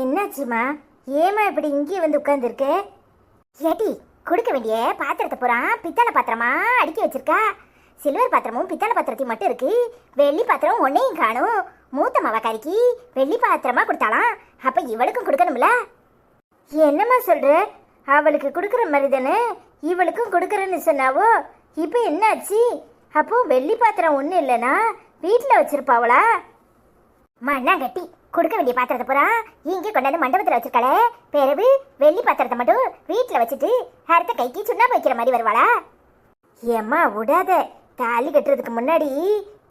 என்னாச்சுமா? ஏமா இப்படி இங்கே வந்து உட்காந்துருக்க ஏட்டி கொடுக்க வேண்டிய பாத்திரத்தை பூரா பித்தளை பாத்திரமா அடுக்கி வச்சிருக்கா? சில்வர் பாத்திரமும் பித்தளை பாத்திரத்தையும் மட்டும் இருக்கு. வெள்ளி பாத்திரம் ஒன்னையும் காணும். மூத்த மவக்காரிக்கு வெள்ளி பாத்திரமா கொடுத்தாலாம் அப்ப இவளுக்கும் கொடுக்கணும்ல? என்னம்மா சொல்ற? அவளுக்கு கொடுக்குற மாதிரி தானே? இவளுக்கும் கொடுக்குறேன்னு சொன்னாவோ? இப்போ என்னாச்சு? அப்போ வெள்ளி பாத்திரம் ஒன்றும் இல்லைனா வீட்டில் வச்சிருப்பாவளா? மண்ணாங்கட்டி. கொடுக்க வேண்டிய பாத்திரத்தை பூரா இங்கே கொண்டாந்து மண்டபத்தில் வச்சிருக்காளே. பிறகு வெள்ளி பாத்திரத்தை மட்டும் வீட்டில் வச்சுட்டு அடுத்த கைக்கு சுண்ணாம்பு வைக்கிற மாதிரி வருவாளா? ஏம்மா விடாத. தாலி கட்டுறதுக்கு முன்னாடி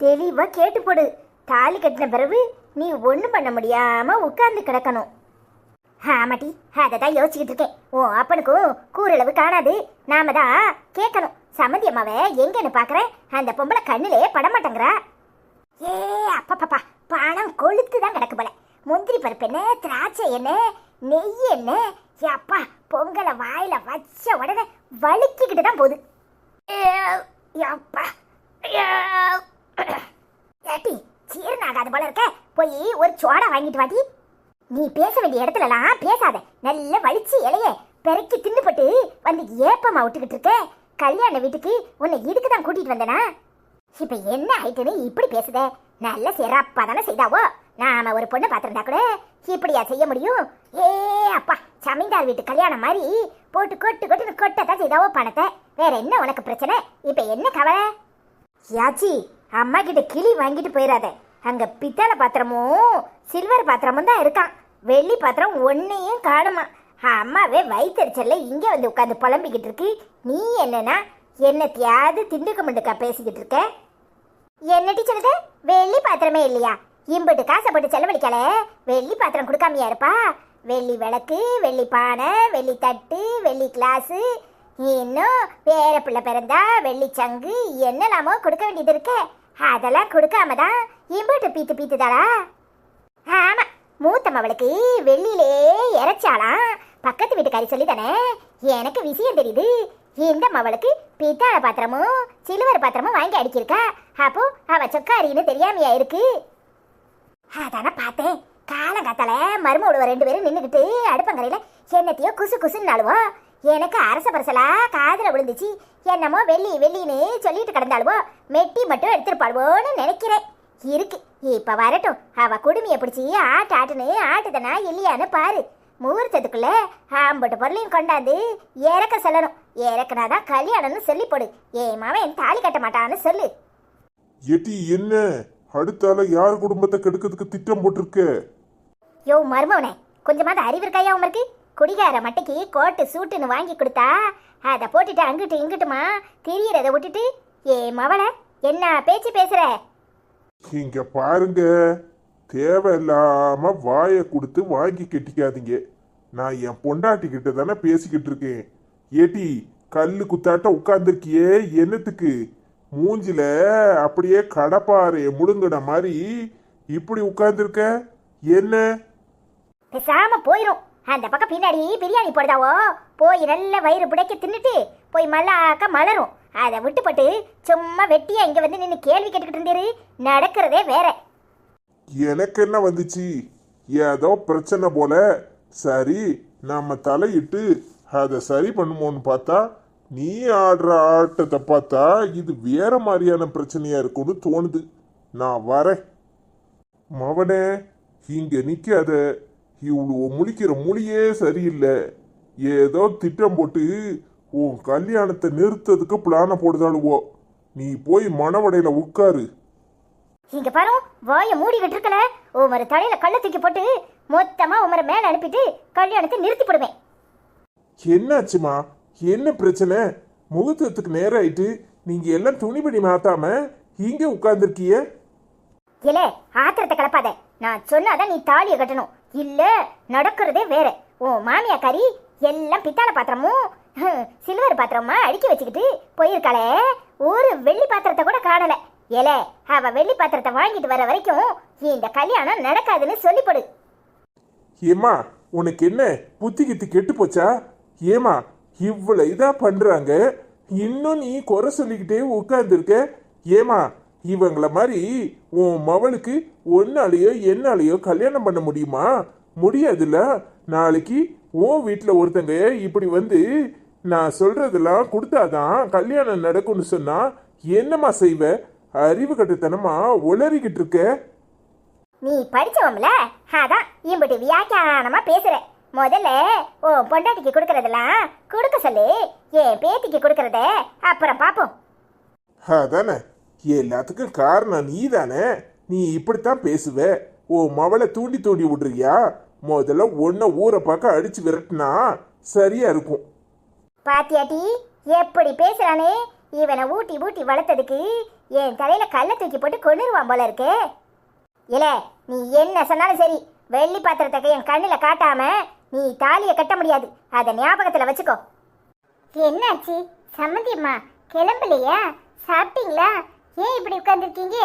தெளிவா கேட்டு போடு. தாலி கட்டின பிறகு நீ ஒன்றும் பண்ண முடியாம உட்கார்ந்து கிடக்கணும். ஆமாட்டி அதை தான் யோசிச்சுக்கிட்டு இருக்கேன். ஓ அப்பனுக்கும் கூரளவு காணாது. நாம தான் கேட்கணும். சமந்தி அம்மாவை எங்கன்னு பார்க்குறேன் அந்த பொம்பளை கண்ணிலே படமாட்டேங்கிறா. ஏ அப்பப்பப்பா பணம் கொளுத்து தான் கிடக்கு போல. முந்திரி பருப்பு என்ன திராட்சை என்ன நெய் என்ன அப்பா பொங்கலை வாயில வச்ச உடனே வலிக்கிக்கிட்டு தான் போகுது. ஏ, அப்பா ஏட்டி சீரன் ஆகாது போல இருக்க. போய் ஒரு சோடா வாங்கிட்டு வாட்டி நீ பேச வேண்டிய இடத்துலலாம் பேசாத. நல்ல வலிச்சு இலைய பெருக்கி தின்னுபட்டு வந்து ஏப்பமா விட்டுக்கிட்டு இருக்க. கல்யாண வீட்டுக்கு உன்னை இதுக்கு தான் கூட்டிட்டு வந்தனா? இப்ப என்ன ஆயிட்டுன்னு இப்படி பேசுதே? நல்ல சிறப்பாக தானே செய்தாவோ? நாம ஒரு பொண்ணை பார்த்துருந்தா கூட இப்படியா செய்ய முடியும்? ஏ அப்பா சமீந்தார் வீட்டு கல்யாணம் மாதிரி போட்டு கொட்டு கொட்டு கொட்டத்தான் செய்தாவோ பணத்தை? வேற என்ன உனக்கு பிரச்சனை? இப்போ என்ன கவலை? யாச்சி அம்மா கிட்ட கிளி வாங்கிட்டு போயிடாத அங்க பித்தளை பாத்திரமும் சில்வர் பாத்திரமும் தான் இருக்கான் வெள்ளி பாத்திரம் ஒன்னையும் காணுமா? அம்மாவே வயிற்றுச்சல்ல இங்கே வந்து உட்காந்து புலம்பிக்கிட்டு இருக்கு. நீ என்னன்னா என்னத்தையாவது திண்டுக்க முண்டுக்கா பேசிக்கிட்டு இருக்க? என்னடி சொல்லுது வெள்ளி பாத்திரமே இல்லையா? இம்புட்டு காசை போட்டு செலவழிக்கல? வெள்ளி பாத்திரம் கொடுக்காமையா இருப்பா? வெள்ளி விளக்கு வெள்ளி பானை வெள்ளி தட்டு வெள்ளி கிளாஸு இன்னும் பேர பிள்ளை பிறந்தா வெள்ளி சங்கு என்னெல்லாமோ கொடுக்க வேண்டியது இருக்கு. அதெல்லாம் கொடுக்காம தான் இம்புட்டு பீத்து பீத்துதாளா? ஆமா மூத்த மவளுக்கு வெள்ளியிலே இறைச்சாலாம் பக்கத்து வீட்டுக்காரி சொல்லி தானே எனக்கு விஷயம் தெரியுது. இந்த மவளுக்கு பித்தாள பாத்திரமும் சிலுவர் பாத்திரமும் வாங்கி அடிக்கிருக்கா? அப்போ அவ சொக்காரின்னு தெரியாமையா இருக்கு? அதான பார்த்தேன். காலங்காத்தால மருமகள் ரெண்டு பேரும் நின்றுக்கிட்டு அடுப்பங்கரையில என்னத்தையோ குசு குசுன்னு நாளுவோ எனக்கு அரச பரசலா காதில் விழுந்துச்சு. என்னமோ வெள்ளி வெள்ளின்னு சொல்லிட்டு கிடந்தாளுவோ. மெட்டி மட்டும் எடுத்துருப்பாளுவோன்னு நினைக்கிறேன். இருக்கு. இப்ப வரட்டும். அவ குடுமையை பிடிச்சி ஆட்டு ஆட்டுன்னு ஆட்டுதனா இல்லையான்னு பாரு. முகூர்த்தத்துக்குள்ள ஆம்பட்டு பொருளையும் கொண்டாந்து இறக்க சொல்லணும். இறக்குனாதான் கல்யாணம்னு சொல்லி போடு. ஏன் மாவன் தாலி கட்ட மாட்டான்னு சொல்லு. எட்டி என்ன? அடுத்தால யார் குடும்பத்தை கெடுக்கிறதுக்கு திட்டம் போட்டிருக்க? யோ மருமவனே. கொஞ்சமாவது அறிவு இருக்காயா உமருக்கு? குடிகார மட்டைக்கு கோட்டு சூட்டுன்னு வாங்கி கொடுத்தா அதை போட்டுட்டு அங்கிட்டு இங்கிட்டுமா திரியறத விட்டுட்டு? ஏ மவளை என்ன பேச்சு பேசுற? இங்க பாருங்க. தேவையில்லாம வாயை கொடுத்து வாங்கி கெட்டிக்காதீங்க. நான் என் பொண்டாட்டி கிட்ட தானே பேசிக்கிட்டு இருக்கேன். ஏட்டி கல்லு குத்தாட்ட உட்கார்ந்துருக்கியே என்னத்துக்கு? மூஞ்சில அப்படியே கடப்பாறை முழுங்கின மாதிரி இப்படி உட்கார்ந்துருக்க? என்ன? பேசாம போயிரும். அந்த பக்கம் பின்னாடி பிரியாணி போடுதாவோ? போய் நல்ல வயிறு புடைக்க தின்னுட்டு போய் மல்லாக்க மலரும். அதை விட்டுப்பட்டு சும்மா வெட்டியா இங்க வந்து நின்று கேள்வி கேட்டுக்கிட்டு இருந்தீரு. நடக்கிறதே வேற. எனக்கு என்ன வந்துச்சு? ஏதோ பிரச்சனை போல. சரி நம்ம தலையிட்டு அதை சரி பண்ணுமோன்னு பார்த்தா நீ ஆடுற ஆட்டத்தை பார்த்தா இது வேற மாதிரியான பிரச்சனையா இருக்கும்னு தோணுது. நான் வரேன். மவனே இங்க நிக்காத. இவ்வளோ முழிக்கிற மொழியே சரியில்லை. ஏதோ திட்டம் போட்டு உன் கல்யாணத்தை நிறுத்ததுக்கு பிளான போடுதாளுவோ. நீ போய் மணவடையில உட்காரு. இங்க பாரு வாயை மூடி விட்டுருக்கல உமர தலையில கள்ள தூக்கி போட்டு மொத்தமா உமர மேல அனுப்பிட்டு கல்யாணத்தை நிறுத்தி போடுவேன். என்னாச்சுமா? என்ன பிரச்சனை? முகூர்த்தத்துக்கு நேரம் ஆயிட்டு நீங்க எல்லாம் துணிபடி மாத்தாம இங்க உட்கார்ந்துருக்கிய இல்ல ஆத்திரத்தை கலப்பாத. நான் சொன்னாதான் நீ தாலியை கட்டணும். இல்ல நடக்கிறதே வேற. உன் மாமியாக்காரி எல்லாம் பித்தாள பாத்திரமும் சில்வர் பாத்திரமா அடுக்கி வச்சுக்கிட்டு போயிருக்காளே. ஒரு வெள்ளி பாத்திரத்தை கூட காணல. ஏல அவ வெள்ளி பாத்திரத்தை வாங்கிட்டு வர வரைக்கும் இந்த கல்யாணம் நடக்காதுன்னு சொல்லி போடு ஏமா உனக்கு என்ன புத்தி கித்தி கெட்டு போச்சா? ஏமா இவ்வளோ இதாக பண்ணுறாங்க இன்னும் நீ குறை சொல்லிக்கிட்டே உட்காந்துருக்க ஏமா இவங்கள மாதிரி உன் மவளுக்கு ஒன்னாலேயோ என்னாலேயோ கல்யாணம் பண்ண முடியுமா? முடியாதுல்ல. நாளைக்கு உன் வீட்டில் ஒருத்தங்க இப்படி வந்து நான் சொல்கிறதெல்லாம் கொடுத்தாதான் கல்யாணம் நடக்கும்னு சொன்னால் என்னம்மா செய்வ? அறிவு கட்டுத்தனமா உளறிக்கிட்டு இருக்க? நீ படிச்சவம்ல? அதான் இப்படி வியாக்கியானமா பேசுற. முதல்ல ஓ பொண்டாட்டிக்கு கொடுக்கறதெல்லாம் கொடுக்க சொல்லு. என் பேத்திக்கு கொடுக்கறத அப்புறம் பாப்போம். அதானே. எல்லாத்துக்கும் காரணம் நீ தானே நீ இப்படித்தான் பேசுவ. ஓ மவளை தூண்டி தூண்டி விடுறியா? முதல்ல ஒன்ன ஊரை பார்க்க அடிச்சு விரட்டினா சரியா இருக்கும். பாத்தியாட்டி எப்படி பேசுறானே? இவனை ஊட்டி ஊட்டி வளர்த்ததுக்கு என் தலையில கல்லை தூக்கி போட்டு கொண்டுருவான் போல இருக்கு. இல்ல நீ என்ன சொன்னாலும் சரி வெள்ளி பாத்திரத்தை என் கண்ணுல காட்டாம நீ தாலியை கட்ட முடியாது. அதை ஞாபகத்துல வச்சுக்கோ. என்னாச்சு? சம்மந்தியம்மா கிளம்பலையா? சாப்பிட்டீங்களா? ஏன் இப்படி உட்காந்துருக்கீங்க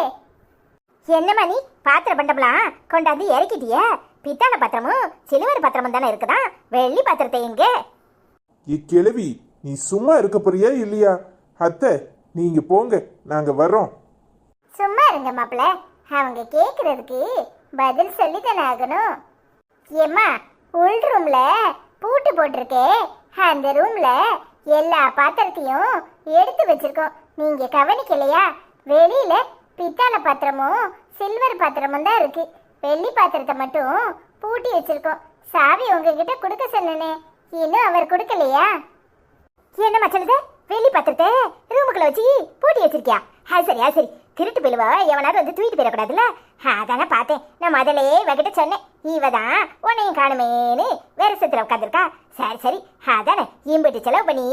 என்னம்மா நீ? பாத்திர பண்டம்லாம் கொண்டாந்து இறக்கிட்டியா? பித்தாள பாத்திரமும் சிலுவர் பாத்திரமும் தானே இருக்குதா? வெள்ளி பாத்திரத்தை எங்க? இக்கிழவி நீ சும்மா இருக்க போறியா இல்லையா? அத்தை நீங்க போங்க நாங்க வர்றோம். சும்மா இருங்க மாப்பிள. அவங்க கேக்குறதுக்கு பதில் சொல்லி தானே ஆகணும். ஏம்மா உள் ரூம்ல பூட்டு போட்டிருக்கே. அந்த ரூம்ல எல்லா பாத்திரத்தையும் எடுத்து வச்சிருக்கோம். நீங்க கவனிக்கலையா? வெளியில பித்தாள பாத்திரமும் சில்வர் பாத்திரமும் தான் இருக்கு. வெள்ளி பாத்திரத்தை மட்டும் பூட்டி வச்சிருக்கோம். சாவி உங்ககிட்ட கொடுக்க சொன்னனே. இன்னும் அவர் கொடுக்கலையா? என்ன மச்சலுது வெளி பாத்திரத்தை ரூமுக்குள்ள வச்சு பூட்டி வச்சிருக்கியா? அது சரி அது சரி. திருட்டு பிள்ளைவா எவனாவது வந்து தூக்கிட்டு போயிடக்கூடாதுல்ல? அதானே பார்த்தேன். நான் முதலே இவகிட்ட சொன்னேன். இவ தான் உன்னையும் காணுமேனு வேறசத்துல உட்காந்துருக்கா சரி சரி. அதானே. இம்பிட்டு செலவு பண்ணி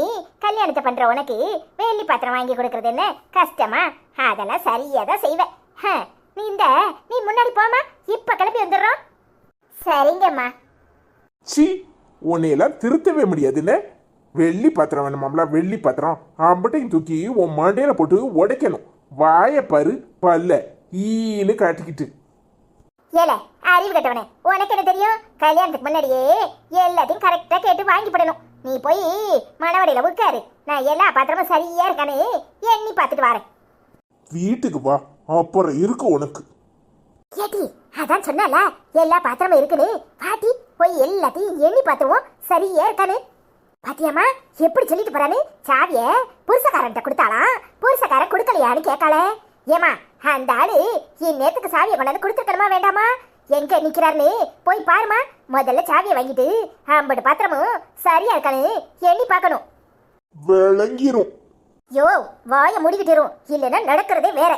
கல்யாணத்தை பண்ணுற உனக்கு வெள்ளி பாத்திரம் வாங்கி கொடுக்கறது என்ன? கஷ்டமா? அதெல்லாம் சரியாக தான் செய்வேன். நீ இந்த நீ முன்னாடி போமா இப்போ கிளம்பி வந்துடுறோம். சரிங்கம்மா. சி உன்னையெல்லாம் திருத்தவே முடியாதுன்னு வெள்ளி பாத்திரம் வேணுமாம்ல? வெள்ளி பாத்திரம். அம்பட்டையும் தூக்கி உன் மண்டையில போட்டு உடைக்கணும். வாய பாரு பல்ல. ஈன்னு காட்டிக்கிட்டு. ஏல அறிவு கட்டவனே உனக்கு என்ன தெரியும்? கல்யாணத்துக்கு முன்னாடியே எல்லாத்தையும் கரெக்டா கேட்டு வாங்கி போடணும். நீ போய் மணவடையில உட்காரு. நான் எல்லா பாத்திரமும் சரியா இருக்கானு எண்ணி பார்த்துட்டு வரேன். வீட்டுக்கு வா அப்புறம் இருக்கு உனக்கு. ஏடி அதான் சொன்னல எல்லா பாத்திரமும் இருக்குன்னு. பாட்டி போய் எல்லாத்தையும் எண்ணி பார்த்துருவோம். சரியா இருக்கானு. பாத்தியாமா எப்படி சொல்லிட்டு போறானு சாவிய புருஷக்காரன்ட்ட கொடுத்தாலாம் புருஷக்காரன் கொடுக்கலையான்னு கேட்காளே ஏமா அந்த ஆளு என் நேரத்துக்கு சாவியை கொண்டாந்து கொடுத்துருக்கணுமா வேண்டாமா? எங்க நிக்கிறாருன்னு போய் பாருமா முதல்ல சாவியை வாங்கிட்டு ஐம்பது பாத்திரமும் சரியா இருக்கானு எண்ணி பார்க்கணும். விளங்கிரும். யோ வாய முடிக்கிட்டிரும் இல்லைன்னா நடக்கிறதே வேற.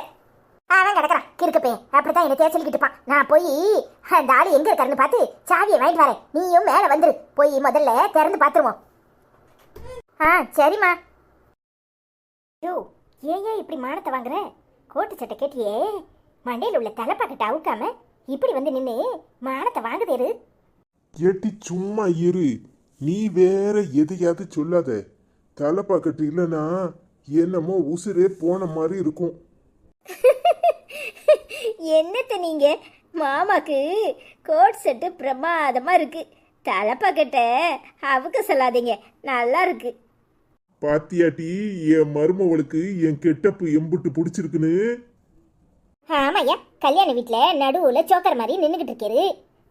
அவன் கிடக்குறான். கிறுக்கப்பே அப்படித்தான் என்ன தேய்ச்சலிக்கிட்டு இருப்பான். நான் போய் அந்த ஆளு எங்க இருக்காருன்னு பார்த்து சாவியை வாங்கிட்டு வரேன். நீயும் மேலே வந்துரு. போய் முதல்ல திறந்து பார்த்துருவோம். ஆ சரிம்மா. யோ ஏன் ஏன் இப்படி மானத்தை வாங்குற? கோட்டு சட்டை கேட்டியே. மண்டையில் உள்ள தலைப்பாக்கட்டை அவுக்காம இப்படி வந்து நின்று மானத்தை வாங்குதேரு ஏட்டி சும்மா இரு. நீ வேற எதையாவது சொல்லாத. தலைப்பாக்கட்டு இல்லைன்னா என்னமோ உசுரே போன மாதிரி இருக்கும். என்னத்த நீங்க? மாமாக்கு கோட் செட்டு பிரமாதமா இருக்கு. தலைப்பாக்கட்ட அவுக்க சொல்லாதீங்க. நல்லா இருக்கு. பாத்தியாட்டி என் மருமவளுக்கு என் கெட்டப்பு எம்புட்டு பிடிச்சிருக்குன்னு? ஆமாய்யா கல்யாண வீட்டில் நடுவில் சோக்கர் மாதிரி நின்றுக்கிட்டு இருக்காரு.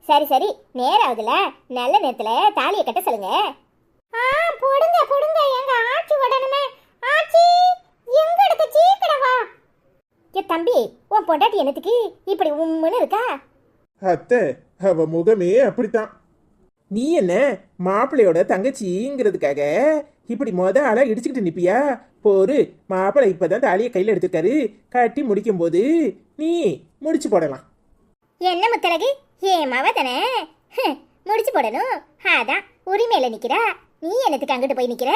சரி சரி நேரம் ஆகுதுல. நல்ல நேரத்தில் தாலியை கட்ட சொல்லுங்க. ஆ போடுங்க போடுங்க. எங்க ஆச்சி உடனே. ஆச்சி எங்க எடுக்க சீக்கிரவா ஏ தம்பி உன் பொண்டாட்டி என்னத்துக்கு இப்படி உம்முன்னு இருக்கா? அத்தை அவ முகமே அப்படித்தான். நீ என்ன மாப்பிள்ளையோட தங்கச்சிங்கிறதுக்காக இப்படி மொத ஆளா இடிச்சுக்கிட்டு நிப்பியா? போரு மாப்பிள்ளை இப்பதான் தாலியை கையில் எடுத்துருக்காரு. கட்டி முடிக்கும் போது நீ முடிச்சு போடலாம். என்ன முத்தலகு ஏன் மவ தானே? முடிச்சு போடணும். அதான் உரிமையில நிக்கிறா. நீ என்னத்துக்கு அங்கிட்டு போய் நிக்கிற?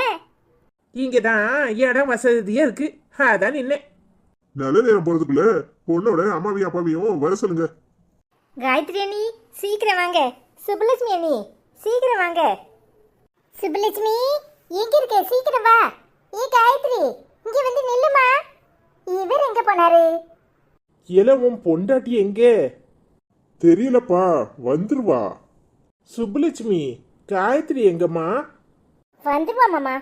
இங்க தான் இடம் வசதியா இருக்கு. அதான் நின்னேன் நல்ல நேரம் போறதுக்குள்ள பொண்ணோட அம்மாவையும் அப்பாவையும் வர சொல்லுங்க. காயத்ரி அண்ணி சீக்கிரம் வாங்க. சுபலட்சுமி அண்ணி சீக்கிரம் வாங்க. சுபலட்சுமி எங்க இருக்க? சீக்கிரம் வா. ஏ காயத்ரி இங்க வந்து நில்லுமா. இவர் எங்க போனாரு? இளவும் பொண்டாட்டி எங்க? தெரியலப்பா வந்துருவா. சுப்புலட்சுமி காயத்ரி எங்கம்மா? வந்துருவா மாமா.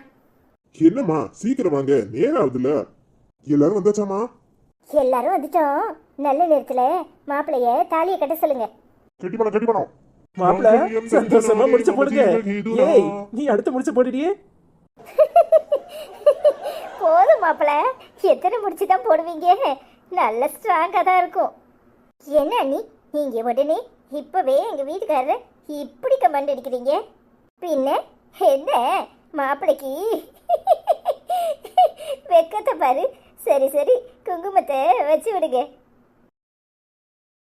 என்னம்மா சீக்கிரம் வாங்க நேரம் ஆகுதுல எல்லாரும் வந்தாச்சாமா எல்லாரும் வந்துட்டோம். நல்ல நேரத்துல மாப்பிளைய தாலியை கட்ட சொல்லுங்க. கட்டி பணம் கட்டி பணம் மாப்பிள சந்தோஷமா முடிச்சு போடுங்க. ஏய் நீ அடுத்து முடிச்சு போடுடியே போதும் மாப்பிள. எத்தனை முடிச்சு தான் போடுவீங்க? நல்ல ஸ்ட்ராங்காக தான் இருக்கும். என்ன நீ நீங்க உடனே இப்பவே எங்க வீட்டுக்காரரை இப்படி கமெண்ட் அடிக்கிறீங்க? பின்ன என்ன? மாப்பிளைக்கு வெக்கத்தை பாரு. சரி சரி. குங்குமத்தை வச்சு விடுங்க.